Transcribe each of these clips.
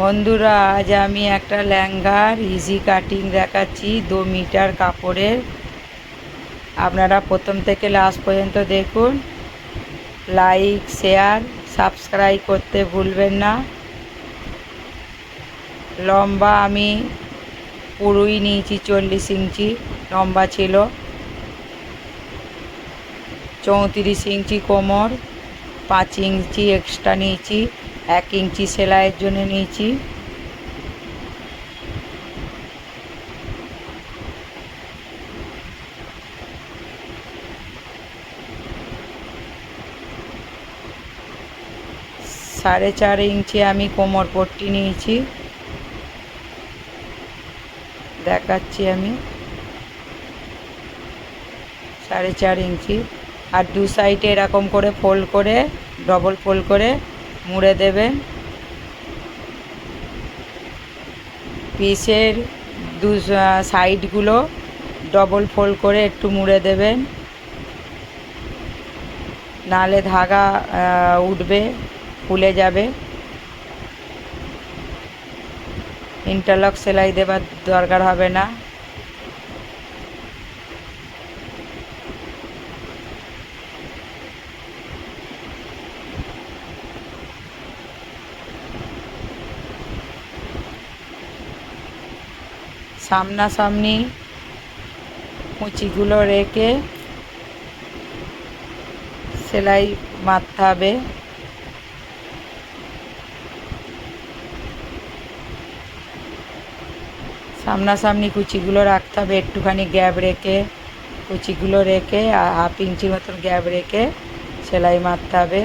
বন্ধুরা, আজ আমি একটা লেহেঙ্গার ইজি কাটিং দেখাচ্ছি, দু মিটার কাপড়ের। আপনারা প্রথম থেকে লাস্ট পর্যন্ত দেখুন। লাইক শেয়ার সাবস্ক্রাইব করতে ভুলবেন না। লম্বা আমি পুরোই নিয়েছি, চল্লিশ ইঞ্চি লম্বা ছিল। চৌত্রিশ ইঞ্চি কোমর, পাঁচ ইঞ্চি এক্সট্রা নিয়েছি। এক ইঞ্চি সেলাইয়ের জন্য নিয়েছি। সাড়ে চার ইঞ্চি আমি কোমর পট্টি নিয়েছি। দেখাচ্ছি আমি। সাড়ে চার ইঞ্চি। আর দু সাইডে এরকম করে ফোল্ড করে, ডবল ফোল্ড করে মুড়ে দেবেন পিসের দু সাইডগুলো ডবল ফোল্ড করে একটু মুড়ে দেবেন নালে ধাগা উঠবে, ফুলে যাবে। ইন্টারলক সেলাই দেবার দরকার হবে না। সামনাসামনি কুচিগুলো রেখে সেলাই মারতে হবে। সামনাসামনি কুচিগুলো রাখতে হবে, একটুখানি গ্যাপ রেখে কুচিগুলো রেখে হাফ ইঞ্চি মতন গ্যাপ রেখে সেলাই মারতে হবে।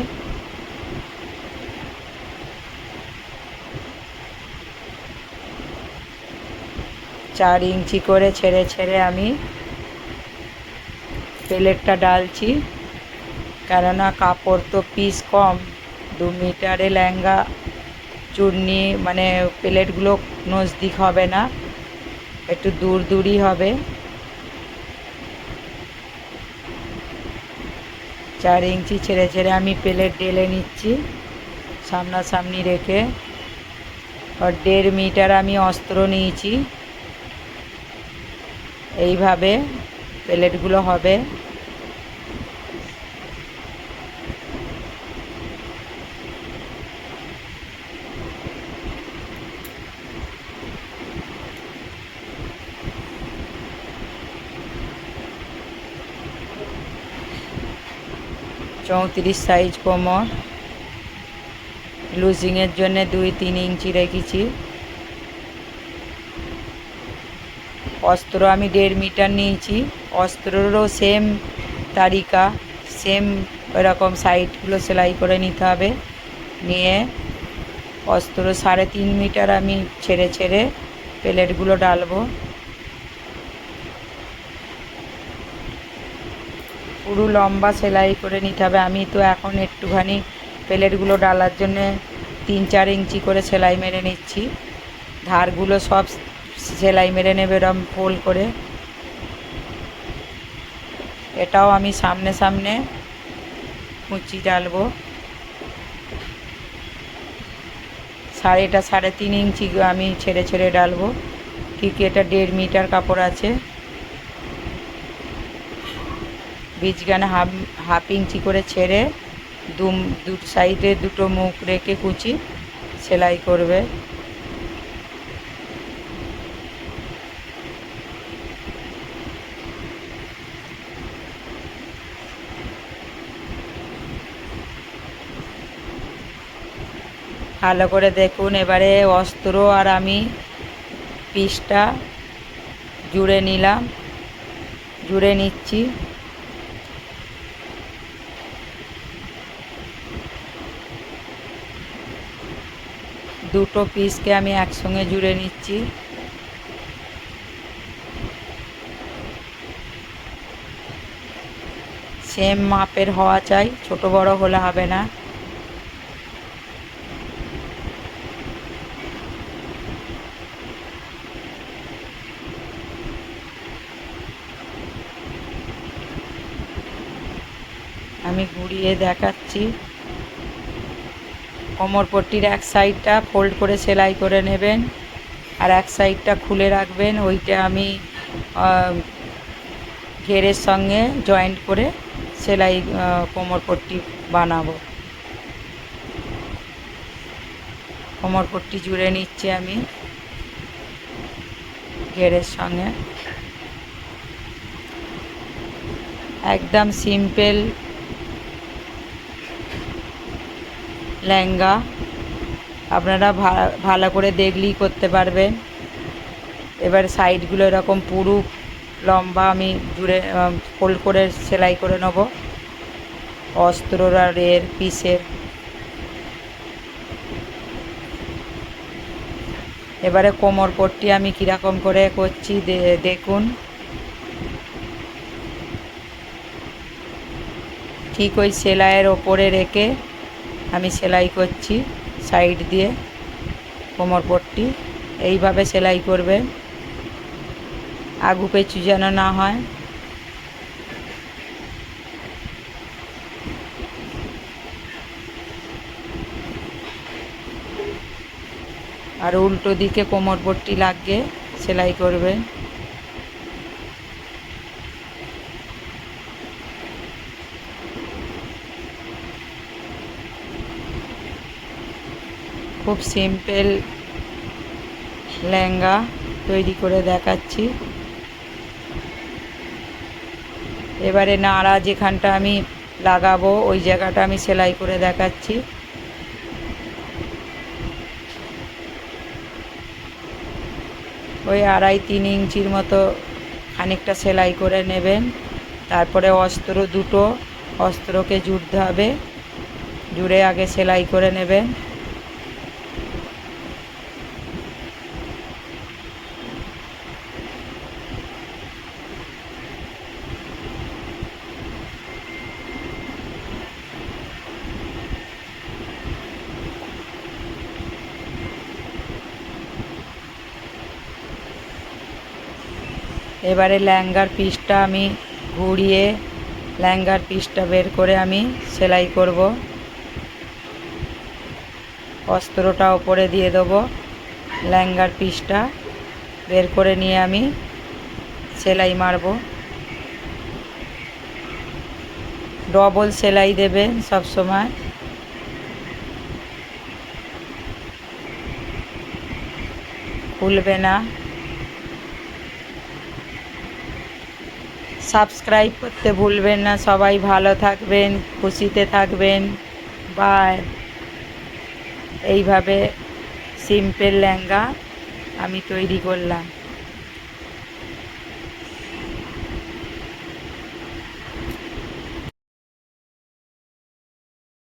চার ইঞ্চি করে ছেড়ে ছেড়ে আমি প্লেটটা ডালছি। কেননা কাপড় তো পিস কম, দু মিটারে লেহেঙ্গা চূর্ণি মানে প্লেটগুলো নজদিক হবে না, একটু দূর দূরই হবে। চার ইঞ্চি ছেড়ে ছেড়ে আমি প্লেট ডেলে নিচ্ছি, সামনাসামনি রেখে। আর দেড় মিটার আমি অস্ত্র নিয়েছি। এইভাবে প্লেটগুলো হবে। চৌত্রিশ সাইজ কোমর। লুজিংয়ের জন্য দুই তিন ইঞ্চি রেখেছি। অস্ত্র আমি দেড় মিটার নিয়েছি। অস্ত্ররও সেম তারিকা সেম ওরকম সাইডগুলো সেলাই করে নিতে হবে। নিয়ে অস্ত্র সাড়ে তিন মিটার আমি ছেড়ে ছেড়ে প্লেটগুলো ডালবো। পুরো লম্বা সেলাই করে নিতে হবে। আমি তো এখন একটুখানি প্লেটগুলো ডালার জন্যে তিন চার ইঞ্চি করে সেলাই মেরে নিচ্ছি। ধারগুলো সব সেলাই মেরে নেবে এরম ফোল করে। এটাও আমি সামনে সামনে কুচি ডালবো। সাড়েটা সাড়ে তিন ইঞ্চি আমি ছেড়ে ছেড়ে ডালবো। ঠিক এটা দেড় মিটার কাপড় আছে। বীজগানে হাফ হাফ ইঞ্চি করে ছেড়ে দু সাইডে দুটো মুখ রেখে কুচি সেলাই করবে। ভালো করে দেখুন, এবারে অস্ত্র আর আমি পিসটা জুড়ে নিলাম, জুড়ে নিচ্ছি। দুটো পিসকে আমি একসঙ্গে জুড়ে নিচ্ছি। সেম মাপের হওয়া চাই, ছোট বড় হলে হবে না। আমি ঘুরিয়ে দেখাচ্ছি। কোমর পট্টির এক সাইডটা ফোল্ড করে সেলাই করে নেবেন আর এক সাইডটা খুলে রাখবেন। ওইটা আমি ঘেরের সঙ্গে জয়েন্ট করে সেলাই আহ, কোমর পট্টি বানাবো। কোমর পট্টি জুড়ে নিচ্ছি আমি ঘেরের সঙ্গে। একদম সিম্পল লেহেঙ্গা। আপনারা ভালো করে দেখলেই করতে পারবেন। এবার সাইডগুলো এরকম পুরু, লম্বা আমি জুড়ে ফোল্ড করে সেলাই করে নেব। অস্ত্রর আর এর পিসের। এবারে কোমর পট্টি আমি কীরকম করে করছি দেখুন। ঠিক ওই সেলাইয়ের ওপরে রেখে আমি সেলাই করছি, সাইড দিয়ে, কোমর পট্টি। এইভাবে সেলাই করবে। আগু পেঁচু যেন না হয়। আর উল্টো দিকে কোমর পট্টি লাগিয়ে সেলাই করবেন খুব সিম্পল লেহেঙ্গা তৈরি করে দেখাচ্ছি। এবারে নাড়া যেখানটা আমি লাগাবো, ওই জায়গাটা আমি সেলাই করে দেখাচ্ছি। ওই আড়াই তিন ইঞ্চির মতো খানিকটা সেলাই করে নেবেন। তারপরে অস্ত্র দুটো, অস্ত্রকে জুড়তে হবে। জুড়ে আগে সেলাই করে নেবেন। এবারে লেহেঙ্গার পিসটা আমি ঘুরিয়ে লেহেঙ্গার পিসটা বের করে আমি সেলাই করব। অস্ত্রটা ওপরে দিয়ে দেবো। লেহেঙ্গার পিসটা বের করে নিয়ে আমি সেলাই মারব। ডবল সেলাই দেবেন সব সময়। খুলবে না। সাবস্ক্রাইব করতে ভুলবেন না। সবাই ভালো থাকবেন, খুশিতে থাকবেন। বাই এইভাবে সিম্পল ল্যাঙ্গা আমি তৈরি করলাম।